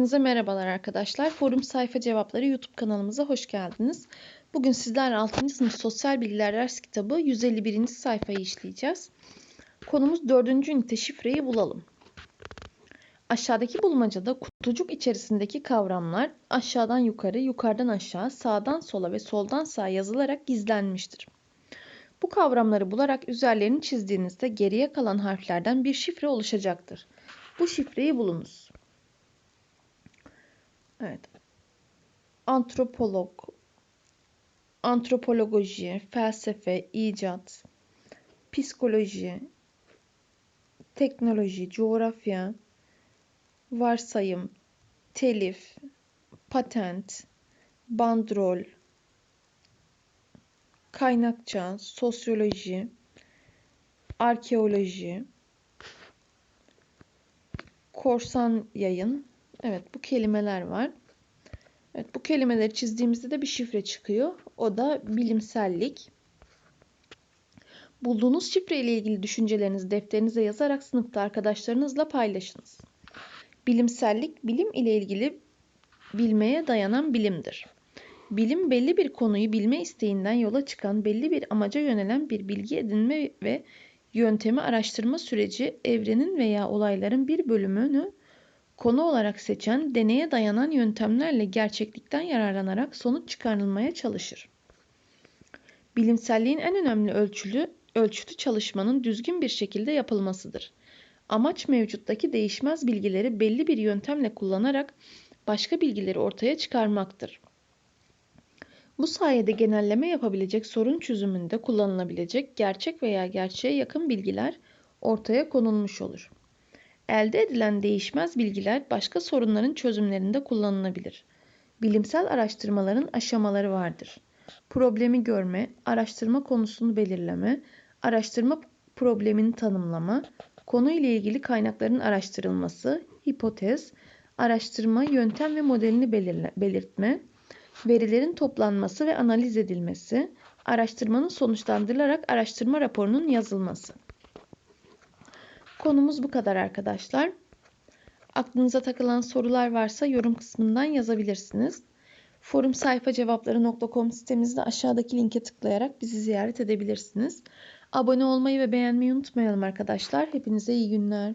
Hepinize merhabalar arkadaşlar. Forum Sayfa Cevapları YouTube kanalımıza hoş geldiniz. Bugün sizlerle 6. sınıf Sosyal Bilgiler ders kitabı 151. sayfayı işleyeceğiz. Konumuz 4. ünite şifreyi bulalım. Aşağıdaki bulmacada kutucuk içerisindeki kavramlar aşağıdan yukarı, yukarıdan aşağı, sağdan sola ve soldan sağa yazılarak gizlenmiştir. Bu kavramları bularak üzerlerini çizdiğinizde geriye kalan harflerden bir şifre oluşacaktır. Bu şifreyi bulunuz. Evet. Antropolog, antropoloji, felsefe, icat, psikoloji, teknoloji, coğrafya, varsayım, telif, patent, bandrol, kaynakça, sosyoloji, arkeoloji, korsan yayın. Evet bu kelimeler var. Evet bu kelimeleri çizdiğimizde de bir şifre çıkıyor. O da bilimsellik. Bulduğunuz şifre ile ilgili düşüncelerinizi defterinize yazarak sınıfta arkadaşlarınızla paylaşınız. Bilimsellik bilim ile ilgili bilmeye dayanan bilimdir. Bilim belli bir konuyu bilme isteğinden yola çıkan belli bir amaca yönelen bir bilgi edinme ve yöntemi araştırma süreci evrenin veya olayların bir bölümünü konu olarak seçen, deneye dayanan yöntemlerle gerçeklikten yararlanarak sonuç çıkarılmaya çalışır. Bilimselliğin en önemli ölçülü, ölçütü çalışmanın düzgün bir şekilde yapılmasıdır. Amaç mevcuttaki değişmez bilgileri belli bir yöntemle kullanarak başka bilgileri ortaya çıkarmaktır. Bu sayede genelleme yapabilecek sorun çözümünde kullanılabilecek gerçek veya gerçeğe yakın bilgiler ortaya konulmuş olur. Elde edilen değişmez bilgiler başka sorunların çözümlerinde kullanılabilir. Bilimsel araştırmaların aşamaları vardır. Problemi görme, araştırma konusunu belirleme, araştırma problemini tanımlama, konu ile ilgili kaynakların araştırılması, hipotez, araştırma, yöntem ve modelini belirtme, verilerin toplanması ve analiz edilmesi, araştırmanın sonuçlandırılarak araştırma raporunun yazılması. Konumuz bu kadar arkadaşlar. Aklınıza takılan sorular varsa yorum kısmından yazabilirsiniz. Forum sayfa cevapları.com sitemizde aşağıdaki linke tıklayarak bizi ziyaret edebilirsiniz. Abone olmayı ve beğenmeyi unutmayalım arkadaşlar. Hepinize iyi günler.